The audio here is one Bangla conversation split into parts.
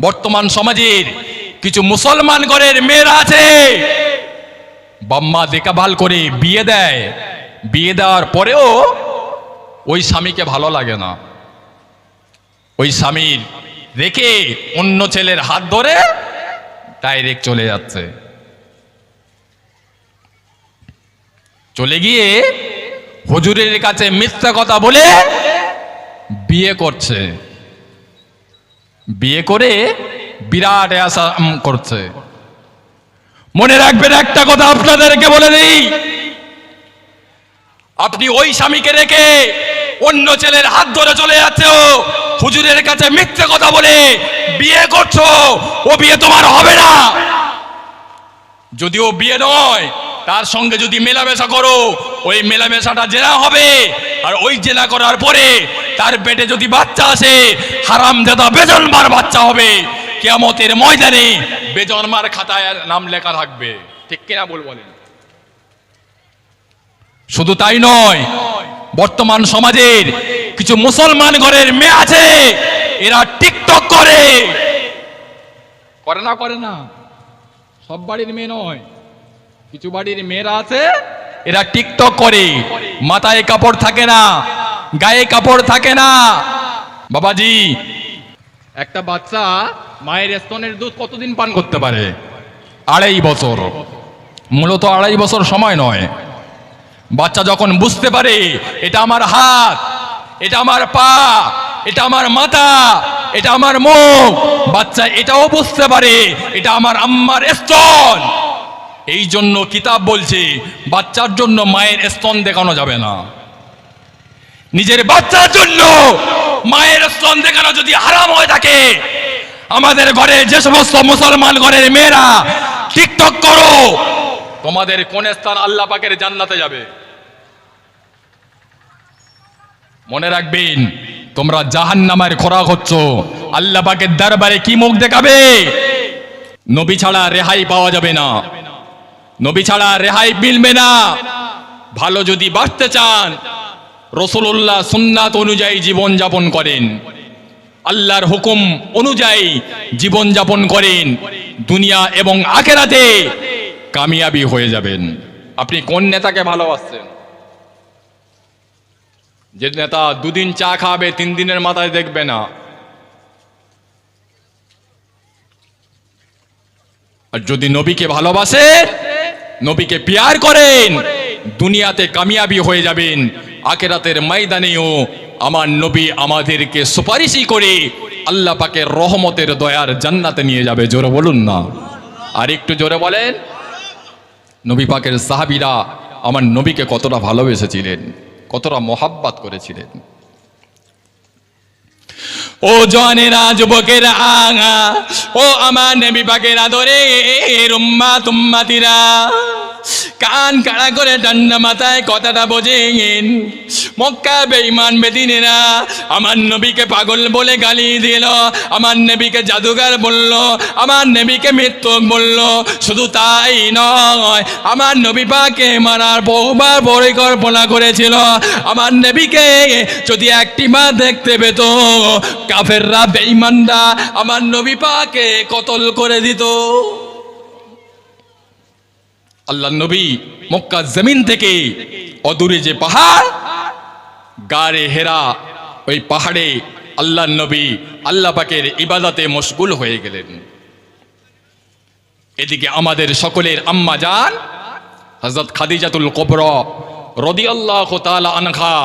বর্তমান সমাজের কিছু মুসলমান ঘরের মেয়েরা আছে। বাম্মা দেখাভাল করে বিয়ে দেয়। বিয়ে দেওয়ার পরেও ওই স্বামীকে ভালো লাগে না। ওই স্বামীর রেখে অন্য ছেলের হাত ধরে ডাইরেক্ট চলে যাচ্ছে। চলে গিয়ে হুজুরের কাছে মিথ্যা কথা বলে বিয়ে করছে। বিয়ে করে বিরাট আশা করছে। মনে রাখবেন একটা কথা আপনাদেরকে বলে দিই। আপনি ওই স্বামীকে রেখে অন্য ছেলের হাত ধরে চলে যাচ্ছে। হুজুরের কাছে মিথ্যে কথা বলে বিয়ে করছ। ও বিয়ে তোমার হবে না। যদিও বিয়ে নয়, তার সঙ্গে যদি মেলামেশা করো, ওই মেলামেশাটা জেনা হবে। আর ওই জেনা করার পরে তার পেটে যদি বাচ্চা আসে, হারাম দাদা বেজন্মার বাচ্চা হবে। কেয়ামতের ময়দানে বেজন্মার খাতায় নাম লেখা থাকবে। ঠিক কিনা বল বলেন? শুধু তাই নয়, বর্তমান সমাজের কিছু মুসলমান ঘরের মেয়ে আছে, এরা টিকটক করে। করে না করে না। সব বাড়ির মেয়ে নয়, কিছু বাড়ির মেয়েরা আছে, এরা টিকটক করে। মাথায় কাপড় থাকে না গায়ে কাপড় থাকে না। বাবাজি, একটা বাচ্চা মায়ের স্তনের দুধ কতদিন পান করতে পারে? আড়াই বছর। মূলত আড়াই বছর সময় নয়। বাচ্চা যখন বুঝতে পারে, এটা আমার হাত, এটা আমার পা, এটা আমার মাথা, এটা আমার মুখ, বাচ্চা এটাও বুঝতে পারে, এটা আমার আম্মার স্তন। এই জন্য কিতাব বলছে, বাচ্চার জন্য মায়ের স্তন দেখানো যাবে না। নিজের বাচ্চার জন্য মায়ের স্তন দেখানো যদি হারাম হয়ে থাকে, আমাদের ঘরে যে সমস্ত মুসলমান ঘরের মেয়েরা টিকটক করো, তোমাদের কোন স্থান আল্লাহ পাকের জান্নাতে যাবে? মনে রাখবেন, তোমরা জাহান নামার খোরাক হচ্ছ। আল্লাহ পাকের দরবারে কি মুখ দেখাবে? নবী ছাড়া রেহাই পাওয়া যাবে না। নবী ছাড়া রেহাই মিলবে না। ভালো যদি বাঁচতে চান রসুল্লাহ সুন্নাত অনুযায়ী জীবন যাপন করেন। আল্লাহর হুকুম অনুযায়ী জীবন যাপন করেন। দুনিয়া এবং আখেরাতে কামিয়াবি হয়ে যাবেন। আপনি কোন নেতাকে ভালোবাসছেন? যে নেতা দুদিন চা খাবে, তিন দিনের মাথায় দেখবে না। আর যদি নবীকে ভালোবাসে, নবীকে পিয়ার করেন, দুনিয়াতে কামিয়াবি হয়ে যাবেন। আখেরাতের ময়দানেও আমার নবী আমাদেরকে সুপারিশই করে আল্লাহ পাকের রহমতের দয়ার জান্নাতে নিয়ে যাবে। জোরে বলুন না। আর একটু জোরে বলেন। নবী পাকের সাহাবিরা আমার নবীকে কতটা ভালোবেসেছিলেন, কতটা মোহাব্বাত করেছিলেন। ও জনেরা যুবকের আঙা, ও আমার নেবি পাকের আদরে রুম্মা তুম্মাতিরা কান কাড়া করে ঠান্ডা মাথায় কথাটা বোঝেন মক্কা বেঈমান বেদিনেরা, আমার নবীকে পাগল বলে গালি দিল, আমার নবীকে জাদুগার বলল, আমার নবীকে মৃত্যুক বলল, শুধু তাই নয়, আমার নবী পাকে মারার বহুবার পরিকল্পনা করেছিল, আমার নবীকে যদি একটি মা দেখতে পেত, কাফেররা বেঈমানরা আমার নবী পাকে কতল করে দিত। আল্লাহ নবী মক্কা জমিন থেকে অদূরে যে পাহাড়, গারে হেরা, ওই পাহাড়ে আল্লাহ নবী আল্লাহ পাকের ইবাদতে মশগুল হয়ে গেলেন। এদিকে আমাদের সকলের আম্মা যান হজরত খাদিজাতুল কবর রদি আল্লাহ আনখা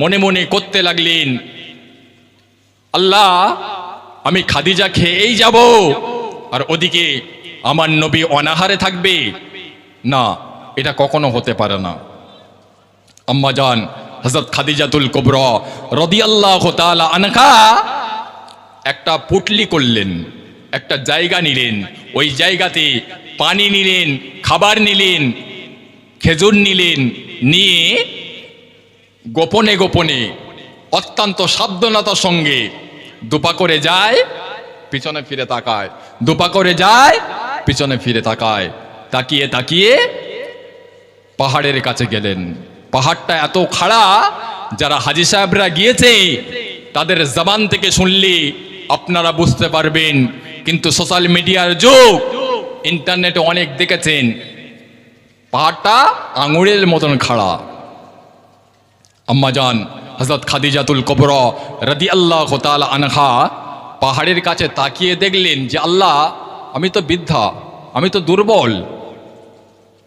মনে মনে করতে লাগলেন, আল্লাহ, আমি খাদিজা খেয়েই যাব, আর ওদিকে আমার নবী অনাহারে থাকবে। না, এটা কখনো হতে পারে না। আম্মা যান হজরত খাদিজাতুল কবর রদিয়াল্লাহ আনখা একটা পুটলি করলেন, একটা জায়গা নিলেন, ওই জায়গাতে পানি নিলেন, খাবার নিলেন, খেজুর নিলেন, নিয়ে গোপনে গোপনে, অত্যন্ত সাবধানতার সঙ্গে দুপা করে যায়, পিছনে ফিরে তাকায়। দুপা করে যায়, পিছনে ফিরে তাকায়। তাকিয়ে তাকিয়ে পাহাড়ের কাছে গেলেন। পাহাড়টা এত খাড়া, যারা হাজি সাহেবরা গিয়েছে, তাদের জবান থেকে শুনলি আপনারা বুঝতে পারবেন। কিন্তু সোশ্যাল মিডিয়ার যুগ, ইন্টারনেটে অনেক দেখেছেন, পাহাড়টা আঙুরের মতন খাড়া। আম্মাজান হজরত খাদিজাতুল কবর রদি আল্লাহ তালা আনহা পাহাড়ের কাছে তাকিয়ে দেখলেন যে, আল্লাহ, আমি তো বৃদ্ধা, আমি তো দুর্বল।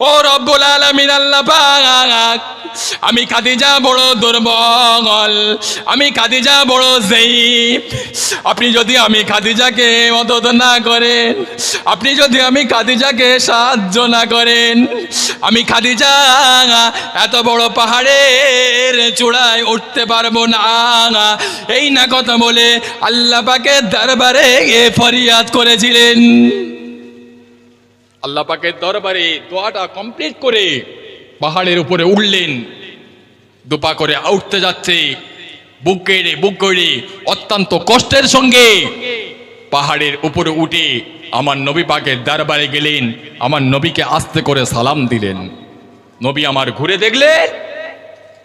ও রব্বুল আলামিন, আল্লাহ পাক। আমি খাদিজা বড় দুর্বল, আমি খাদিজা বড় জয়ীফ আপনি যদি আমি খাদিজাকে মদত না করেন, আপনি যদি আমি খাদিজাকে সাহায্য না করেন, আমি খাদিজা এত বড় পাহাড়ের চূড়ায় উঠতে পারব না। এই না কথা বলে আল্লাহ পাকের দরবারে ফরিয়াদ করেছিলেন। আল্লাহ পাকের দরবারে দোয়াটা কমপ্লিট করে পাহাড়ের উপরে উঠলেন। দুপা করে উঠতে যাচ্ছে। বুক কেড়ে বুক অত্যন্ত কষ্টের সঙ্গে পাহাড়ের উপরে উঠে আমার নবী পাকের দরবারে গেলেন। আমার নবীকে আস্তে করে সালাম দিলেন। নবী আমার ঘুরে দেখলেন।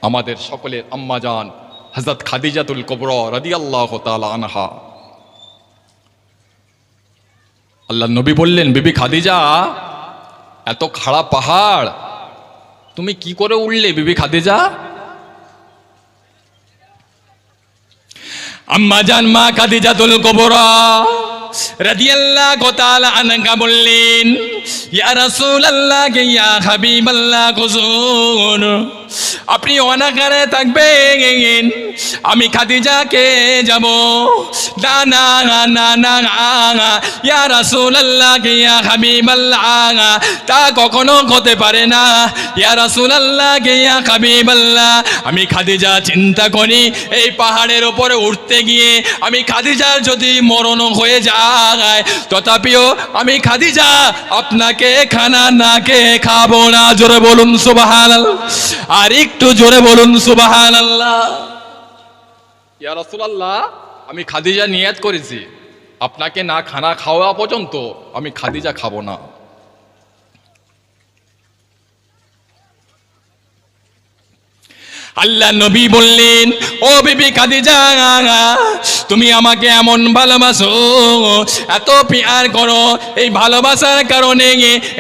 আমাদের সকলের আম্মা যান হজরত খাদিজাতুল কবর রাদিয়াল্লাহু তাআলা আনহা। আল্লাহ নবী বললেন, বিবি খাদিজা, এত খাড়া পাহাড়, তুমি কি করে উঠলে বিবি খাদিজা? আম্মা জান, মা খাদিজাতুল কুবরা, রাদিয়াল্লাহু তাআলা আনহা বললেন, ইয়া রাসূলুল্লাহ, ইয়া হাবিবাল্লাহ কুজুন আপনি অনাকারে থাকবেন আমি খাদিজাকে যাব। না না না না ইয়া রাসূলুল্লাহ ইয়া হাবিবাল্লাহ। তা কখনো হতে পারে না। ইয়া রাসূলুল্লাহ ইয়া হাবিবাল্লাহ। আমি খাদিজা চিন্তা করি, এই পাহাড়ের ওপরে উঠতে গিয়ে আমি খাদিজার যদি মরণ হয়ে যায়, তথাপিও আমি খাদিজা, আপনাকে খানা না কে খাব না। জোরে বলুন, সুবহানাল্লাহ। আর একটু জোরে বলুন সুবাহান আল্লাহ ইয়া রসুলাল্লাহ, আমি খাদিজা নিয়াত করেছি। আপনাকে না খানা খাওয়া পর্যন্ত আমি খাদিজা খাব না। আল্লাহ নবী বললেন, ও বিবি খাদিজা, তুমি আমাকে এমন ভালোবাসো, এত পিয়ার করো, এই ভালোবাসার কারণে,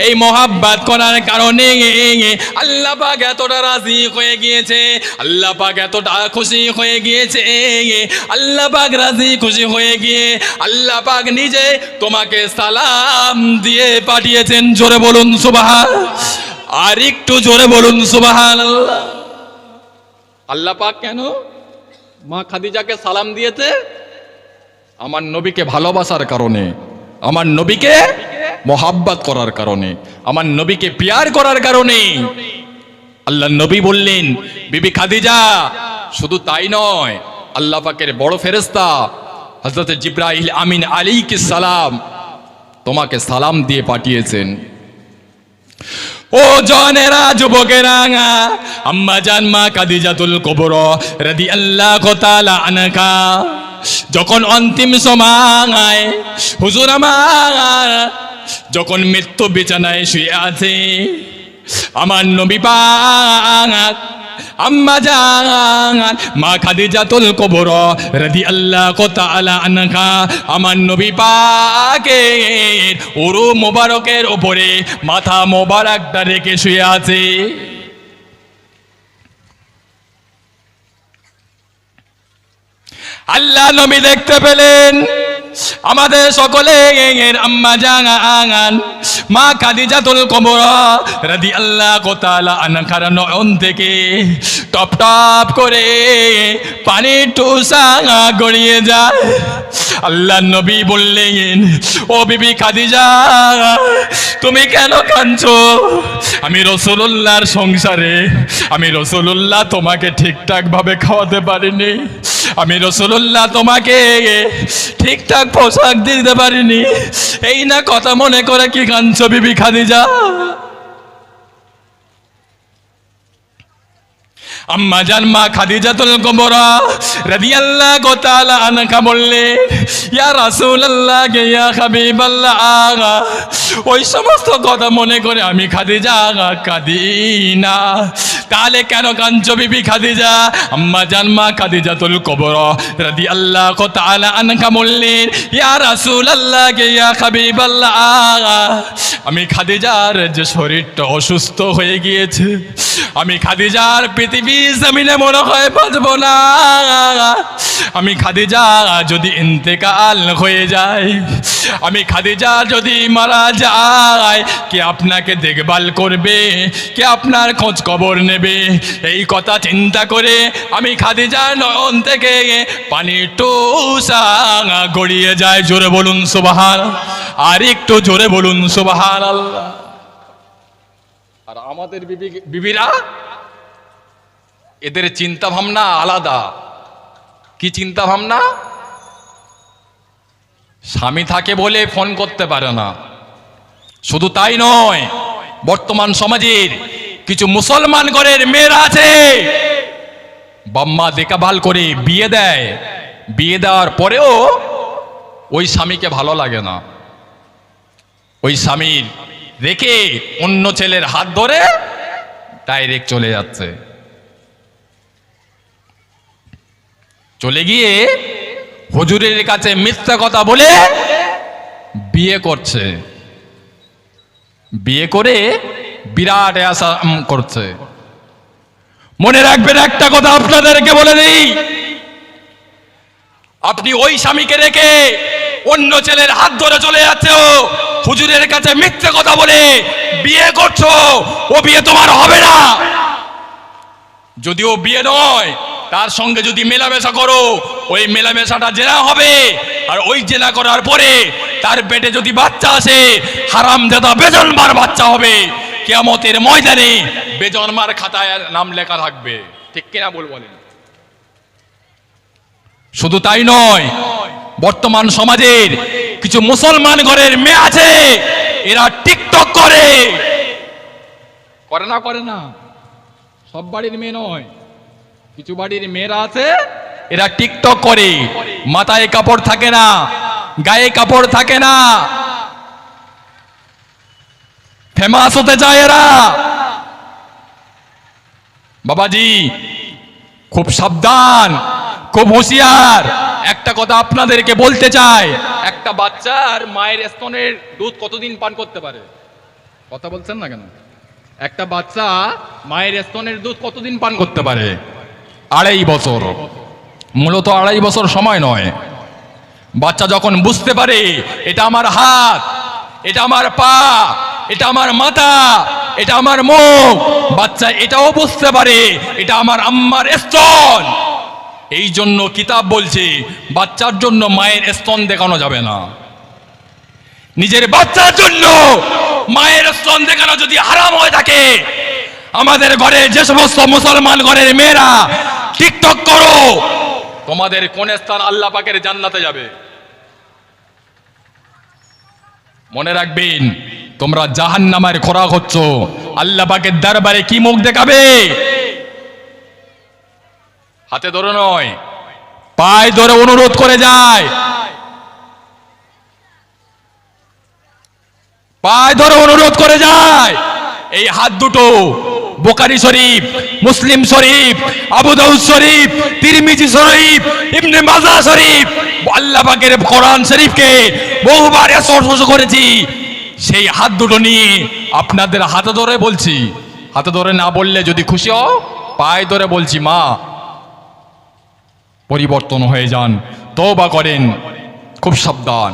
এই মহাব্বাত করার কারণে, আল্লাহ পাক এতটা রাজি হয়ে গিয়েছে, আল্লাহ পাক এতটা খুশি হয়ে গিয়েছে, আল্লাহ পাক রাজি খুশি হয়ে গিয়ে, আল্লাহ পাক নিজে তোমাকে সালাম দিয়ে পাঠিয়েছেন, জোরে বলুন সুবাহান, আর একটু জোরে বলুন সুবাহান আল্লাহ আল্লাহ পাক কেন? মা খাদিজাকে সালাম দিয়েছে আমার নবীকে ভালোবাসার কারণে, আমার নবীকে মোহাব্বত করার কারণে, আমার নবীকে পিয়ার করার কারণে। আল্লাহ নবী বললেন, বিবি খাদিজা, শুধু তাই নয়, আল্লাহ পাকের বড় ফেরেস্তা হজরত জিব্রাইল আমিন আলী সালাম তোমাকে সালাম দিয়ে পাঠিয়েছেন। ও জনেরা যুবকেরা আম্মা জান মা কাদিজাতুল কবর রাদি আল্লাহ কোতালা আনাকা যখন অন্তিম সময় হুজুর আমার, যখন মৃত্যু বিছানায় শুয়ে আছে, আমার নবী পাক আম্মা জান, মা খাদিজাতুল কবর রাদিয়াল্লাহু তাআলা আনহা। আমার নবী পাকের উরু মোবারকের উপরে মাথা মোবারকটা রেখে শুয়ে আছে। আল্লাহ নবী দেখতে পেলেন। আমাদের সকলে আম্মা আঙান। মা কাদি খাদিজাতুল কবরা রাদি আল্লাহ কোতালা আনাখার নয়ন থেকে টপ টপ করে পানি টুসা গড়িয়ে যায়। আল্লাহ নবী বললেন, ও বিবি খাদিজা, তুমি কেন কাঁদছো? আমি রসুল্লাহর সংসারে, আমি রসুল্লাহ তোমাকে ঠিকঠাক ভাবে খাওয়াতে পারিনি। আমি রসুল্লাহ তোমাকে ঠিকঠাক পোশাক দিতে পারিনি। এই না কথা মনে করে কি কাঁদছো বিবি খাদিজা? আম্মা জান মা খাদিজাতুল কুবরা রাদিয়াল্লাহু তাআলা আনহা বললেন ইয়া রাসূলুল্লাহ ইয়া হাবিবাল্লাহ আগা ওই সমস্ত কথা মনে করে আমি খাদিজা আগা কাঁদি না তাহলে কেন কাঞ্চ বিবি খাদিজা? আম্মা জান মা খাদিজাতুল কুবরা রাদিয়াল্লাহু তাআলা আনহা বললেন ইয়া রাসূলুল্লাহ ইয়া হাবিবাল্লাহ আগা আমি খাদিজার যে শরীরটা অসুস্থ হয়ে গিয়েছে, আমি খাদিজার পৃথিবী জমিনে মনে হয় বাঁচব না। আমি খাদিজা, যদি ইন্তেকাল হয়ে যায়, আমি খাদিজা যদি মারা যায়, কে আপনাকে দেখভাল করবে? কে আপনার খোঁজ খবর নেবে? এই কথা চিন্তা করে আমি খাদিজা নয়ন থেকে পানি টুসা গড়িয়ে যায়। জোরে বলুন সুবাহান, আর একটু জোরে বলুন সুবাহান আল্লাহ আর আমাদের বিবি বিবিরা এদের চিন্তা ভাবনা আলাদা। কি চিন্তা ভাবনা স্বামী থাকে বলে ফোন করতে পারে না। শুধু তাই নয়, বর্তমান সমাজের কিছু মুসলমান ঘরের মেয়েরা আছে। বাম্মা দেখাভাল করে বিয়ে দেয়। বিয়ে দেওয়ার পরেও ওই স্বামীকে ভালো লাগে না। ওই স্বামীর রেখে অন্য ছেলের হাত ধরে ডাইরেক্ট চলে যাচ্ছে। চলে গিয়ে হুজুরের কাছে মিথ্যা কথা বলে বিয়ে করছে। বিয়ে করে বিরাট আশা করছে। মনে রাখবেন একটা কথা আপনাদেরকে বলে দিই। আপনি ওই স্বামীকে রেখে অন্য ছেলের হাত ধরে চলে যাচ্ছে। হুজুরের কাছে মিথ্যে কথা বলে বিয়ে করছ। ও বিয়ে তোমার হবে না। যদিও বিয়ে নয় তার সঙ্গে যদি মেলামেশা করো, ওই মেলামেশাটা জেনা হবে। আর ওই জেনা করার পরে তার পেটে যদি বাচ্চা আসে, হারাম দাদা বেজন্মার বাচ্চা হবে। কেয়ামতের ময়দানে বেজন্মার খাতায় নাম লেখা থাকবে। ঠিক কিনা বল বলেন? শুধু তাই নয়, বর্তমান সমাজের কিছু মুসলমান ঘরের মেয়ে আছে, এরা টিকটক করে। করে না করে না। সব বাড়ির মেয়ে নয়। কিছু বাড়ির মেয়েরা আছে? এরা টিকটক করে। মাথায় কাপড় থাকে না, গায়ে কাপড় থাকে না। ফেমাস হতে চায় এরা। বাবাজি, খুব সাবধান, খুব হুঁশিয়ার। একটা কথা আপনাদেরকে বলতে চাই, একটা বাচ্চার মায়ের স্তনের দুধ কতদিন পান করতে পারে? কথা বলছেন না কেন? একটা বাচ্চা মায়ের স্তনের দুধ কতদিন পান করতে পারে? আড়াই বছর। মূলত আড়াই বছর সময় নয়। বাচ্চা যখন বুঝতে পারে, এটা আমার হাত, এটা আমার পা, এটা আমার মাথা, এটা আমার মুখ, বাচ্চা এটাও বুঝতে পারে, এটা আমার আম্মার স্তন। এই জন্য কিতাব বলছে, বাচ্চার জন্য মায়ের স্তন দেখানো যাবে না। নিজের বাচ্চার জন্য মায়ের স্তন দেখানো যদি হারাম হয়ে থাকে, আমাদের ঘরে যে সমস্ত মুসলমান ঘরের মেয়েরা টিকটক করো। তোমাদের কোন স্থান আল্লাহ পাকের জান্নাতে যাবে? মনে রাখবেন, তোমরা জাহান নামের খোরাক হচ্ছ। আল্লাহ পাকের দরবারে কি মুখ দেখাবে? হাতে ধরে নয়, পায়ে ধরে অনুরোধ করে যায়। পায়ে ধরে অনুরোধ করে যায়। এই হাত দুটো বোকারি শরীফ, মুসলিম শরীফ, আবু দাউদ শরীফ, তিরমিজি শরীফ, ইবনে মাজা শরীফ, আল্লাহ পাকের কোরআন শরীফকে বহুবার স্পর্শ করেছি। সেই হাত দুটো নিয়ে আপনাদের হাতে ধরে বলছি। হাতে ধরে না বললে যদি খুশি হও, পায়ে ধরে বলছি, মা, পরিবর্তন হয়ে যান, তওবা করেন, খুব সাবধান।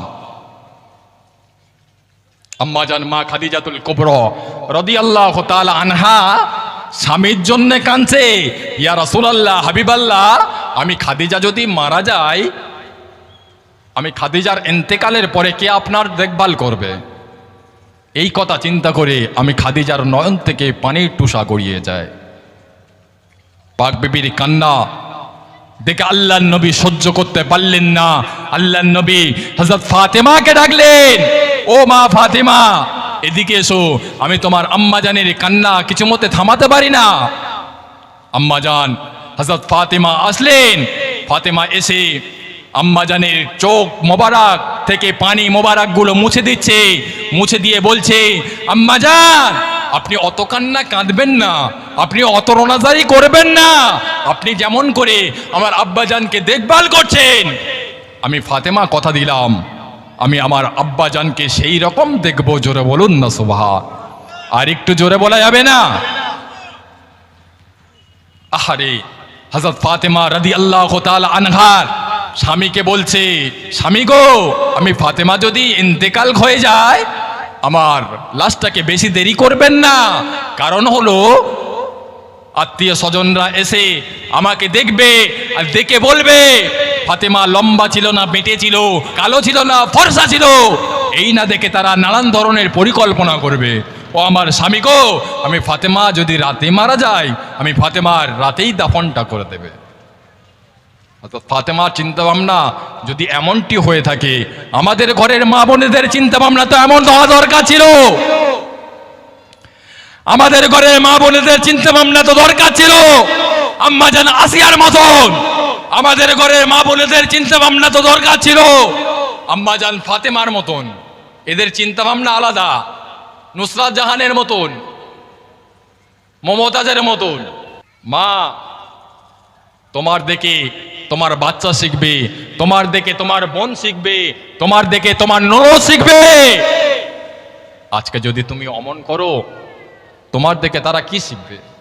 আম্মা জান, মা খাদিজাতুল কুবর রাদিয়াল্লাহু তাআলা আনহা স্বামীর জন্য কাঁদছে, ইয়া রাসূলুল্লাহ, হাবিবাল্লাহ, আমি খাদিজা যদি মারা যাই, আমি খাদিজার ইন্তেকালের পরে কে আপনার দেখভাল করবে? এই কথা চিন্তা করে আমি খাদিজার নয়ন থেকে পানির টুসা গড়িয়ে যায় পাক বিবির কান্না দেখে আল্লাহ নবী সহ্য করতে পারলেন না। আল্লাহ নবী হজরত ফাতেমাকে ডাকলেন ও মা ফাতেমা, এদিকে এসো। আমি তোমার আম্মা জানের কান্না কিছু মতে থামাতে পারি না। আম্মাজান হজরত ফাতেমা আসলেন। ফাতেমা এসে আম্মাজানের চোখ মোবারক থেকে পানি মোবারকগুলো মুছে দিচ্ছে। মুছে দিয়ে বলছে আম্মাজান আপনি অত কান্না কাঁদবেন না। আপনি অত রোনাজারি করবেন না। আপনি যেমন করে আমার আব্বাজানকে দেখভাল করছেন। আমি ফাতেমা কথা দিলাম। আমি আমার আব্বাজানকে সেই রকম দেখব, জোরে বলুন না সুভা আর একটু জোরে বলা যাবে না? আহারে হজরত ফাতেমা রাদি আল্লাহ আনহার স্বামীকে বলছে, স্বামী গো, আমি ফাতেমা যদি ইন্তেকাল হয়ে যায়, আমার লাশটাকে বেশি দেরি করবেন না। কারণ হলো, আত্মীয় স্বজনরা এসে আমাকে দেখবে আর দেখে বলবে ফাতেমা লম্বা ছিল না, বেটে ছিল, কালো ছিল না, ফর্সা ছিল। এই না দেখে তারা নানান ধরনের পরিকল্পনা করবে। ও আমার স্বামী গো, আমি ফাতেমা যদি রাতে মারা যায় আমি ফাতেমার রাতেই দাফনটা করে দেবে। অর্থাৎ ফাতেমার চিন্তা ভাবনা যদি এমনটি হয়ে থাকে, আমাদের ঘরের মা বোনেদের চিন্তা ভাবনা তো এমন হওয়া দরকার ছিল। আমাদের ঘরের মা বোনেদের চিন্তা ভাবনা তো দরকার ছিল। আম্মা জান আসিয়ার মতন। আমাদের ঘরে মা বোনেদের চিন্তা ভাবনা তো দরকার ছিল। আম্মা জান ফাতেমার মতন। এদের চিন্তা ভাবনা আলাদা। নুসরাত জাহানের মতন। মমতাজের মতন। মা, তোমার দেখে তোমার বাচ্চা শিখবে, তোমার দেখে তোমার বোন শিখবে, তোমার দেখে তোমার নর শিখবে। আজকে যদি তুমি অমন করো, তোমার দেখে তারা কি শিখবে?